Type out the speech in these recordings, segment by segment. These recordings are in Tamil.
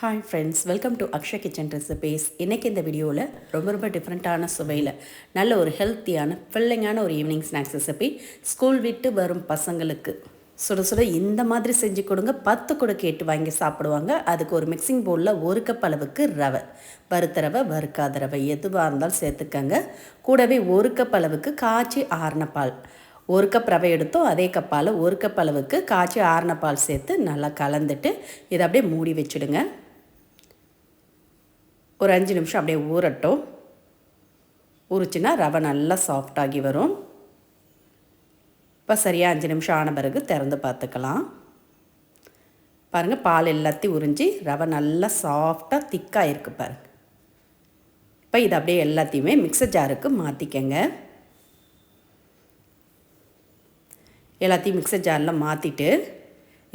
Hi friends welcome to Akshaya kitchen recipes இன்றைக்கி இந்த வீடியோவில் ரொம்ப ரொம்ப டிஃப்ரெண்ட்டான சுவையில் நல்ல ஒரு ஹெல்த்தியான ஃபில்லிங்கான ஒரு ஈவினிங் ஸ்நாக்ஸ் ரெசிபி ஸ்கூல் விட்டு வரும் பசங்களுக்கு. சுட சுட இந்த மாதிரி செஞ்சு கொடுங்க. பத்து கூட கேட்டு வாங்கி சாப்பிடுவாங்க. அதுக்கு ஒரு மிக்சிங் பவுலில் ஒரு கப் அளவுக்கு ரவை. வறுத்த ரவை வறுக்காத ரவை எதுவாக இருந்தாலும் சேர்த்துக்கங்க. கூடவே ஒரு கப் அளவுக்கு காய்ச்சி ஆறின பால் ஒரு கப் ரவை எடுத்தோம் அதே கப்பால் ஒரு கப் அளவுக்கு காய்ச்சி ஆறின பால் சேர்த்து நல்லா கலந்துட்டு இதை அப்படியே மூடி வச்சுடுங்க. ஒரு அஞ்சு நிமிஷம் அப்படியே ஊறட்டும். ஊறிச்சின்னா ரவை நல்லா சாஃப்டாகி வரும். இப்போ சரியாக அஞ்சு நிமிஷம் ஆன பிறகு திறந்து பார்த்துக்கலாம். பாருங்கள் பால் எல்லாத்தையும் உறிஞ்சி ரவை நல்லா சாஃப்டாக திக்காக இருக்குது பாருங்கள் இப்போ இது அப்படியே எல்லாத்தையுமே மிக்சர் ஜாருக்கு மாற்றிக்கங்க எல்லாத்தையும் மிக்சர் ஜாரில் மாற்றிட்டு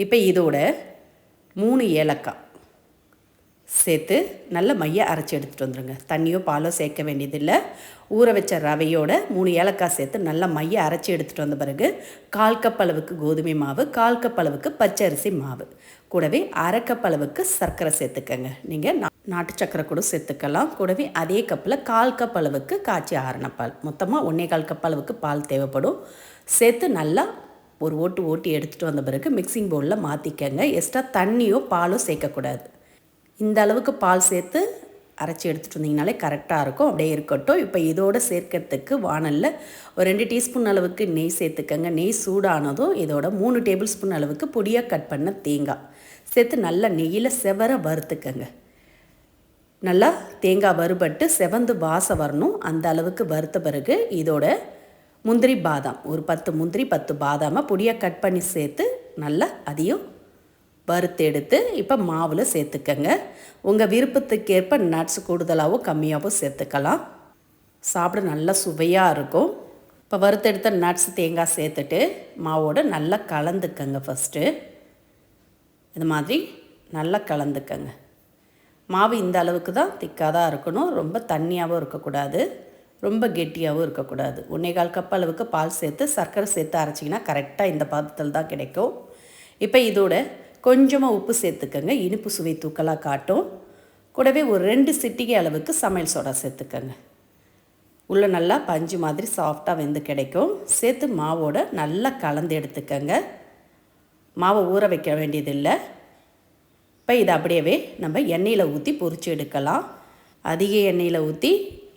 இப்போ இதோட மூணு ஏலக்காய் சேர்த்து நல்ல மைய அரைச்சி எடுத்துகிட்டு வந்துடுங்க தண்ணியோ பாலோ சேர்க்க வேண்டியதில்லை. ஊற வச்ச ரவையோட மூணு ஏலக்காய் சேர்த்து நல்லா மைய அரைச்சி எடுத்துகிட்டு வந்த பிறகு கால் கப் அளவுக்கு கோதுமை மாவு கால் கப் அளவுக்கு பச்சரிசி மாவு. கூடவே அரை கப் அளவுக்கு சர்க்கரை சேர்த்துக்கங்க. நீங்கள் நாட்டு சர்க்கரை கூட சேர்த்துக்கலாம். கூடவே அதே கப்பில் கால் கப் அளவுக்கு காய்ச்சி ஆறின பால். மொத்தமாக ஒன்றே கால் கப் அளவுக்கு பால் தேவைப்படும். சேர்த்து நல்லா ஒரு ஓட்டு ஓட்டி எடுத்துகிட்டு வந்த பிறகு மிக்சிங் பவுலில் மாற்றிக்கங்க எக்ஸ்ட்ரா தண்ணியோ பாலோ சேர்க்கக்கூடாது. இந்த அளவுக்கு பால் சேர்த்து அரைச்சி எடுத்துகிட்டு வந்தீங்கனாலே கரெக்டாக இருக்கும். அப்படியே இருக்கட்டும். இப்போ இதோடு சேர்க்கறதுக்கு வானலில் ஒரு ரெண்டு டீஸ்பூன் அளவுக்கு நெய் சேர்த்துக்கங்க. நெய் சூடானதும் இதோட மூணு டேபிள் ஸ்பூன் அளவுக்கு பொடியாக கட் பண்ண தேங்காய் சேர்த்து நல்லா நெய்யில் செவர வறுத்துக்கங்க. நல்லா தேங்காய் வறுபட்டு செவந்து வாசம் வரணும். அந்த அளவுக்கு வறுத்த பிறகு இதோட முந்திரி பாதாம் ஒரு பத்து முந்திரி பத்து பாதாமை பொடியாக கட் பண்ணி சேர்த்து நல்லா அதையும் வறுத்து எடுத்து இப்போ மாவில் சேர்த்துக்கங்க. உங்கள் விருப்பத்துக்கேற்ப நட்ஸ் கூடுதலாகவோ கம்மியாகவும் சேர்த்துக்கலாம். சாப்பிட நல்லா சுவையாக இருக்கும். இப்போ வறுத்தெடுத்த நட்ஸ் தேங்காய் சேர்த்துட்டு மாவோடு நல்லா கலந்துக்கங்க ஃபஸ்ட்டு இது மாதிரி நல்லா கலந்துக்கங்க. மாவு இந்த அளவுக்கு தான் திக்காக தான் இருக்கணும். ரொம்ப தண்ணியாகவும் இருக்கக்கூடாது. ரொம்ப கெட்டியாகவும் இருக்கக்கூடாது. ஒன்றே கால் கப் அளவுக்கு பால் சேர்த்து சர்க்கரை சேர்த்து அரைச்சிங்கன்னா கரெக்டாக இந்த பாதத்தில் தான் கிடைக்கும். இப்போ இதோட கொஞ்சமாக உப்பு சேர்த்துக்கங்க. இனிப்பு சுவை தூக்கலாக காட்டும். கூடவே ஒரு ரெண்டு சிட்டிகை அளவுக்கு சமையல் சோடா சேர்த்துக்கங்க. உள்ளே நல்லா பஞ்சு மாதிரி சாஃப்டாக வெந்து கிடைக்கும். சேர்த்து மாவோட நல்லா கலந்து எடுத்துக்கங்க. மாவை ஊற வைக்க வேண்டியதில்லை. இப்போ இதை அப்படியே நம்ம எண்ணெயில் ஊற்றி பொறிச்சு எடுக்கலாம். அதிக எண்ணெயில் ஊற்றி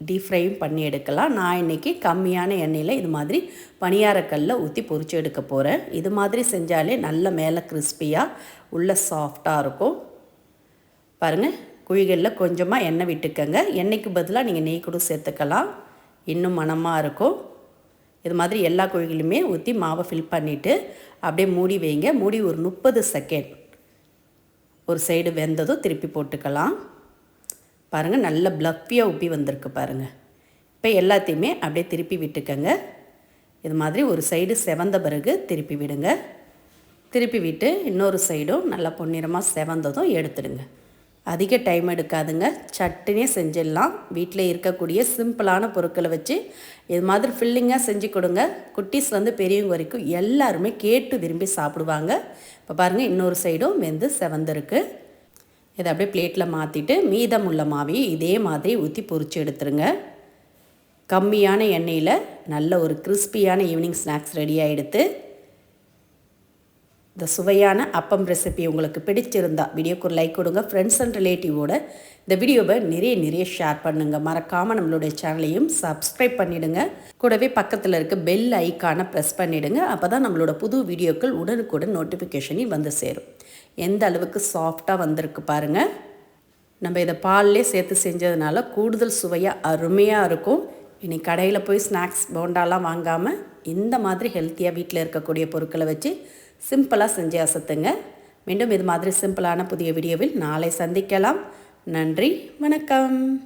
டீப் ஃப்ரையும் பண்ணி எடுக்கலாம் நான் இன்றைக்கி கம்மியான எண்ணெயில் இது மாதிரி பணியாரக்கல்லில் ஊற்றி பொறிச்சு எடுக்க போகிறேன் இது மாதிரி செஞ்சாலே நல்ல மேலே கிறிஸ்பியாக உள்ள சாஃப்டாக இருக்கும். பாருங்கள் குழிகளில் கொஞ்சமாக எண்ணெய் விட்டுக்கங்க. எண்ணெய்க்கு பதிலாக நீங்கள் நெய் கூட சேர்த்துக்கலாம். இன்னும் மனமாக இருக்கும். இது மாதிரி எல்லா குழிகளுமே ஊற்றி மாவை ஃபில் பண்ணிவிட்டு அப்படியே மூடி வைங்க. மூடி ஒரு முப்பது செகண்ட் ஒரு சைடு வெந்ததும் திருப்பி போட்டுக்கலாம். பாருங்கள் நல்ல ப்ளஃபியாக உப்பி வந்திருக்கு பாருங்கள் இப்போ எல்லாத்தையுமே அப்படியே திருப்பி விட்டுக்கங்க. இது மாதிரி ஒரு சைடு செவந்த பிறகு திருப்பி விடுங்க. திருப்பி விட்டு இன்னொரு சைடும் நல்லா பொன்னிறமாக செவந்ததும் எடுத்துடுங்க. அதிக டைம் எடுக்காதுங்க. சட்டுனே செஞ்சிடலாம். வீட்டில் இருக்கக்கூடிய சிம்பிளான பொருட்களை வச்சு இது மாதிரி ஃபில்லிங்காக செஞ்சு கொடுங்க. குட்டீஸ் வந்து பெரியவங்க வரைக்கும் எல்லாருமே கேட்டு விரும்பி சாப்பிடுவாங்க. இப்போ பாருங்கள் இன்னொரு சைடும் வெந்து செவந்திருக்கு. இதை அப்படியே பிளேட்டில் மாற்றிட்டு மீதம் உள்ள மாவையும் இதே மாதிரி ஊற்றி பொறிச்சு எடுத்துருங்க. கம்மியான எண்ணெயில் நல்ல ஒரு கிறிஸ்பியான ஈவினிங் ஸ்நாக்ஸ் ரெடியாக எடுத்து இந்த சுவையான அப்பம் ரெசிபி உங்களுக்கு பிடிச்சிருந்தா வீடியோக்கு ஒரு லைக் கொடுங்க. ஃப்ரெண்ட்ஸ் அண்ட் ரிலேட்டிவோட இந்த வீடியோவை நிறைய நிறைய ஷேர் பண்ணுங்கள் மறக்காமல் நம்மளுடைய சேனலையும் சப்ஸ்கிரைப் பண்ணிவிடுங்க கூடவே பக்கத்தில் இருக்க பெல் ஐக்கானை ப்ரெஸ் பண்ணிவிடுங்க அப்போ தான் நம்மளோட புது வீடியோக்கள் உடனுக்குடன் நோட்டிஃபிகேஷனையும் வந்து சேரும். எந்த அளவுக்கு சாஃப்டாக வந்திருக்கு பாருங்கள் நம்ம இதை பால்லே சேர்த்து செஞ்சதுனால கூடுதல் சுவையாக அருமையாக இருக்கும். இனி கடையில் போய் ஸ்நாக்ஸ் போண்டாலாம் வாங்காமல் இந்த மாதிரி ஹெல்த்தியாக வீட்டில் இருக்கக்கூடிய பொருட்களை வச்சு சிம்பிளாக செஞ்சு அசத்துங்க. மீண்டும் இது மாதிரி சிம்பிளான புதிய வீடியோவில் நாளை சந்திக்கலாம். நன்றி வணக்கம்.